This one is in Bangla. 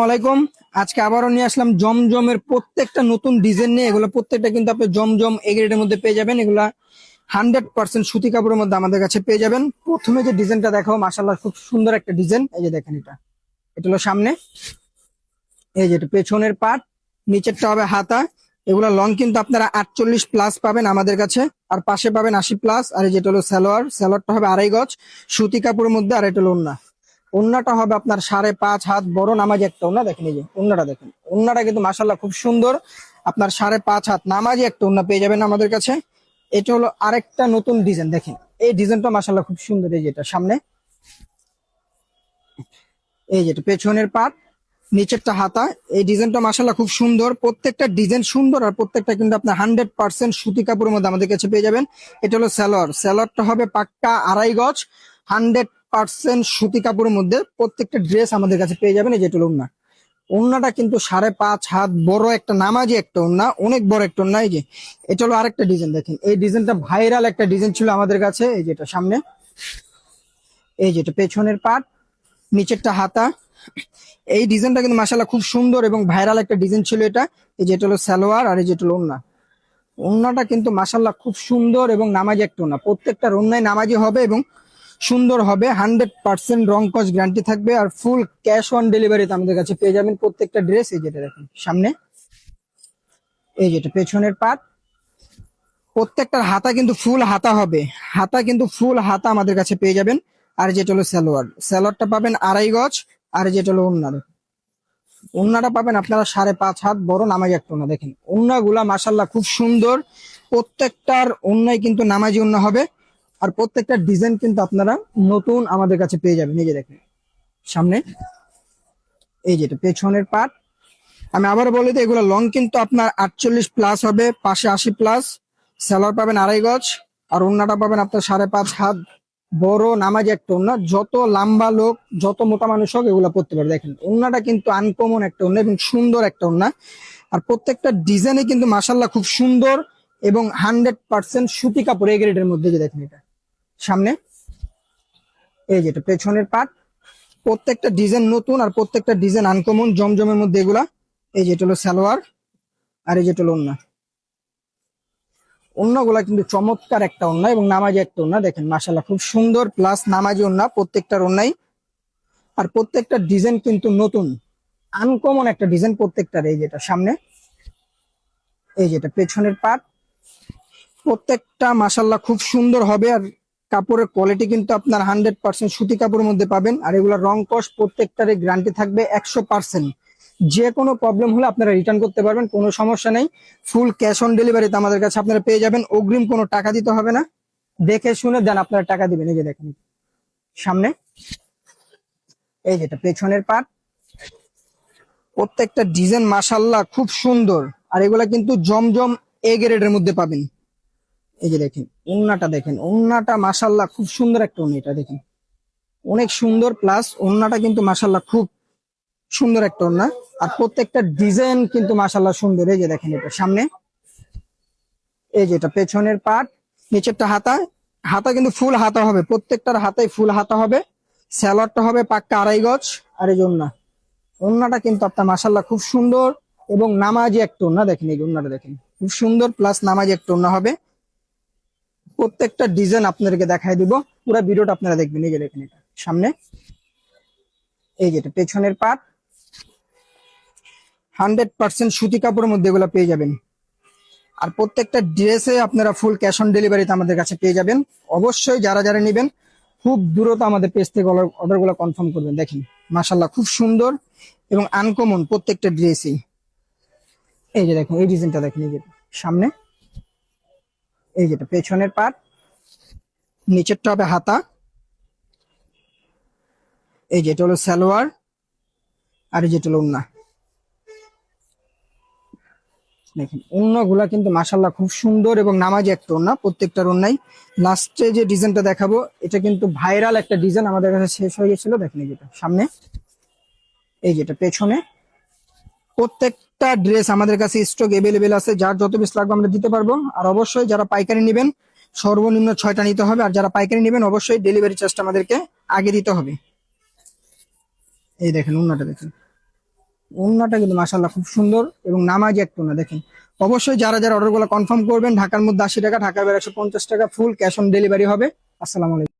আসসালামাইকুম আজকে আবারও নিয়ে আসলাম জমজমের প্রত্যেকটা নতুন ডিজাইন নিয়ে। এগুলো প্রত্যেকটা কিন্তু আপনি জমজম এ গ্রেডের মধ্যে পেয়ে যাবেন। এগুলা হান্ড্রেড পার্সেন্ট সুতি কাপড়ের মধ্যে আমাদের কাছে পেয়ে যাবেন। প্রথমে যে ডিজাইনটা দেখাও মাসাল্লাহ খুব সুন্দর একটা ডিজাইন। এই যে দেখেন এটা। এটা হলো সামনে। এই যে পেছনের পাট, নিচেরটা হবে হাতা। এগুলো লং কিন্তু আপনারা আটচল্লিশ প্লাস পাবেন আমাদের কাছে। আর পাশে পাবেন আশি প্লাস আর এই যেটা হলো সালোয়ার। সালোয়ারটা হবে আড়াই গজ। সুতি কাপড়ের মধ্যে আর এটা হলো ওন্না ওন্নাটা হবে আপনার সাড়ে পাঁচ হাত বড় নামাজি একটা ওন্না দেখেন এই যে ওন্নাটা দেখেন। ওন্নাটা কিন্তু মাসাল্লাহ খুব সুন্দর। আপনার সাড়ে পাঁচ হাত নামাজি একটা ওন্না পেয়ে যাবেন আমাদের কাছে। এটা হলো আরেকটা নতুন ডিজাইন, দেখেন। এই ডিজাইনটা মাসাল্লাহ খুব সুন্দর, এই যেটা সামনে। এই যেটা পেছনের পাট, নিচেরটা হাতা। এই ডিজাইনটা মাসাল্লাহ খুব সুন্দর। প্রত্যেকটা ডিজাইন সুন্দর আর প্রত্যেকটা কিন্তু আপনার হান্ড্রেড পার্সেন্ট সুতি কাপড়ের মধ্যে আমাদের কাছে পেয়ে যাবেন। এটা হলো স্যালোয়ার স্যালোয়ারটা হবে পাক্কা আড়াই গজ, হান্ড্রেড পার্সেন্ট সুতি কাপড়ের মধ্যে প্রত্যেকটা ড্রেস আমাদের কাছে পেয়ে যাবেন, এই যেটা হলো ওন্না ওন্নাটা কিন্তু সাড়ে পাঁচ হাত বড় একটা নামাজি একটা ওন্না অনেক বড় একটা ওন্না এই যে। এটা হলো আরেকটা ডিজাইন, দেখেন। এই ডিজাইনটা ভাইরাল একটা ডিজাইন ছিল আমাদের কাছে, এই যেটা সামনে। এই যেটা পেছনের পাট, নিচেরটা হাতা। এই ডিজাইনটা কিন্তু মাসাল্লাহ খুব সুন্দর এবং ভাইরাল একটা ডিজাইন ছিল এটা। এই যেটা হলো সালোয়ার আর এই যেটা হলো ওন্না ওন্নাটা কিন্তু মাসাল্লাহ খুব সুন্দর এবং নামাজি একটা ওন্না প্রত্যেকটা ওন্নায় নামাজি হবে এবং সুন্দর হবে হান্ড্রেড পার্সেন্ট রং কস গ্যারান্টি থাকবে আর ফুল ক্যাশ অন ডেলিভারিতে আমাদের কাছে পেয়ে যাবেন প্রত্যেকটা ড্রেস এই যেটা দেখেন, সামনে। এই যেটা, পেছনের পাট প্রত্যেকটার হাতা কিন্তু ফুল হাতা হবে। হাতা কিন্তু ফুল হাতা আমাদের কাছে পেয়ে যাবেন। আর যেটা হলো সালোয়ার। সালোয়ারটা পাবেন আড়াই গজ, আর যেটা হলো ওন্না ওন্নাটা পাবেন আপনারা সাড়ে পাঁচ হাত, বড় নামাজ একটা ওন্না। দেখেন, ওন্নাগুলা মাসাল্লাহ খুব সুন্দর। প্রত্যেকটার ওন্নায় কিন্তু নামাজি ওন্না হবে। আর প্রত্যেকটা ডিজাইন কিন্তু আপনারা নতুন আমাদের কাছে পেয়ে যাবেন। এই যে দেখেন, সামনে। এই যেটা পেছনের পাট আমি আবার বলি তো এগুলো লং কিন্তু আপনার আটচল্লিশ প্লাস হবে, পাশে আশি প্লাস স্যালোয়ার পাবেন আড়াই গজ, আর ওন্নাটা পাবেন আপনার সাড়ে পাঁচ হাত। বড় নামাজ একটা ওন্না যত লম্বা লোক, যত মোটা মানুষ হোক, এগুলো পড়তে পারে দেখেন ওন্নাটা কিন্তু আনকমন একটা ওন্না এবং সুন্দর একটা ওন্না আর প্রত্যেকটা ডিজাইনে কিন্তু মাসাল্লাহ খুব সুন্দর এবং হান্ড্রেড পার্সেন্ট সুতি কাপড়, এই গ্রেডের মধ্যে যে দেখেন এটা। সামনে। এই যেটা পেছনের পাট। প্রত্যেকটা ডিজাইন নতুন আর প্রত্যেকটা ডিজাইন আনকমন, জমজমের মধ্যে এগুলা। এই যেটা হলো সালোয়ার আর এই যেটা হলো ওন্না। ওন্নাগুলা কিন্তু চমৎকার একটা ওন্না এবং নামাজি একটা ওন্না, দেখেন মাসাল্লাহ খুব সুন্দর প্লাস নামাজি ওন্না, প্রত্যেকটার ওন্নাই। আর প্রত্যেকটা ডিজাইন কিন্তু নতুন, আনকমন একটা ডিজাইন প্রত্যেকটার, এই যেটা সামনে। এই যেটা পেছনের পাট। প্রত্যেকটা মাসাল্লাহ খুব সুন্দর হবে আর কাপড়ের কোয়ালিটি কিন্তু আপনার হান্ড্রেড পার্সেন্ট সুতি কাপড়ের মধ্যে পাবেন। আর এগুলো রং কস প্রত্যেকটারই গ্যারান্টি থাকবে একশো পার্সেন্ট যে কোনো প্রবলেম হলে আপনারা রিটার্ন করতে পারবেন, কোনো সমস্যা নেই। ফুল ক্যাশ অন ডেলিভারিতে আমাদের কাছে আপনারা পেয়ে যাবেন। অগ্রিম কোনো টাকা দিতে হবে না। দেখে শুনে দেন আপনারা টাকা দিবেন। এই যে দেখেন। সামনে। এই যেটা পেছনের পাট প্রত্যেকটা ডিজাইন মাসাল্লাহ খুব সুন্দর। আর এগুলা কিন্তু জমজম এ গ্রেডের মধ্যে পাবেন। এই যে দেখেন, ওন্নাটা দেখেন, ওন্নাটা মাসাল্লাহ খুব সুন্দর একটা ওন্না এটা দেখেন। অনেক সুন্দর প্লাস ওন্নাটা কিন্তু মাসাল্লাহ খুব সুন্দর একটা ওন্না। আর প্রত্যেকটা ডিজাইন কিন্তু মাসাল্লাহ সুন্দর। এই যে দেখেন এটা সামনে। এই যে এটা পেছনের পাট নিচেরটা হাতা। হাতা কিন্তু ফুল হাতা হবে। প্রত্যেকটার হাতায় ফুল হাতা হবে। স্যালাডটা হবে পাক্কা আড়াই গজ। আর এই ওন্না। ওন্নাটা কিন্তু আপনার মাসাল্লাহ খুব সুন্দর এবং নামাজি একটা ওন্না দেখেন, এই ওন্নাটা দেখেন। খুব সুন্দর প্লাস নামাজি একটা ওন্না হবে। প্রত্যেকটা ডিজাইন আপনাদেরকে দেখাই দিব। পুরো ভিডিওটা আপনারা দেখবেন। এই যে দেখেন এটা। সামনে। এই যেটা পেছনের পাট। হান্ড্রেড পার্সেন্ট সুতি কাপড়ের মধ্যে এগুলো পেয়ে যাবেন। আর প্রত্যেকটা ড্রেসে আপনারা ফুল ক্যাশ অন ডেলিভারিতে আমাদের কাছে পেয়ে যাবেন। অবশ্যই যারা যারা নেবেন, খুব দ্রুত আমাদের পেজ থেকে অর্ডারগুলো কনফার্ম করবেন। দেখেন মাসাল্লাহ খুব সুন্দর এবং আনকমন প্রত্যেকটা ড্রেসই। এই যে দেখুন, এই ডিজাইনটা দেখেন, এই যে সামনে। এই যেটা পেছনের পাট, নিচেরটা হবে হাতা। এই যেটা হলো সালোয়ার, আর যেটা হলো উন্না। দেখেনগুলা কিন্তু মাসাল্লাহ খুব সুন্দর এবং নামাজি একটা ওন্না প্রত্যেকটার ওন্নাই লাস্টে যে ডিজাইনটা দেখাবো, এটা কিন্তু ভাইরাল একটা ডিজাইন আমাদের কাছে শেষ হয়ে গেছিল। দেখেন যেটা সামনে। এই যেটা পেছনে। প্রত্যেকটা ড্রেস আমাদের কাছে স্টক এভেলেবেল আছে, যার যত পিস লাগবে আমরা দিতে পারব। আর অবশ্যই যারা পাইকারি নেবেন, সর্বনিম্ন ছয়টা নিতে হবে। আর যারা পাইকারি নেবেন, অবশ্যই ডেলিভারি চার্জটা আমাদেরকে আগে দিতে হবে। এই দেখেন, উন্নাটা দেখেন। ওন্নাটা কিন্তু মাসাল্লাহ খুব সুন্দর এবং নামাজ একটু না দেখেন। অবশ্যই যারা যারা অর্ডারগুলো কনফার্ম করবেন, ঢাকার মধ্যে আশি টাকা, ঢাকার বের একশো পঞ্চাশ টাকা ফুল ক্যাশ অন ডেলিভারি হবে। আসসালামু আলাইকুম।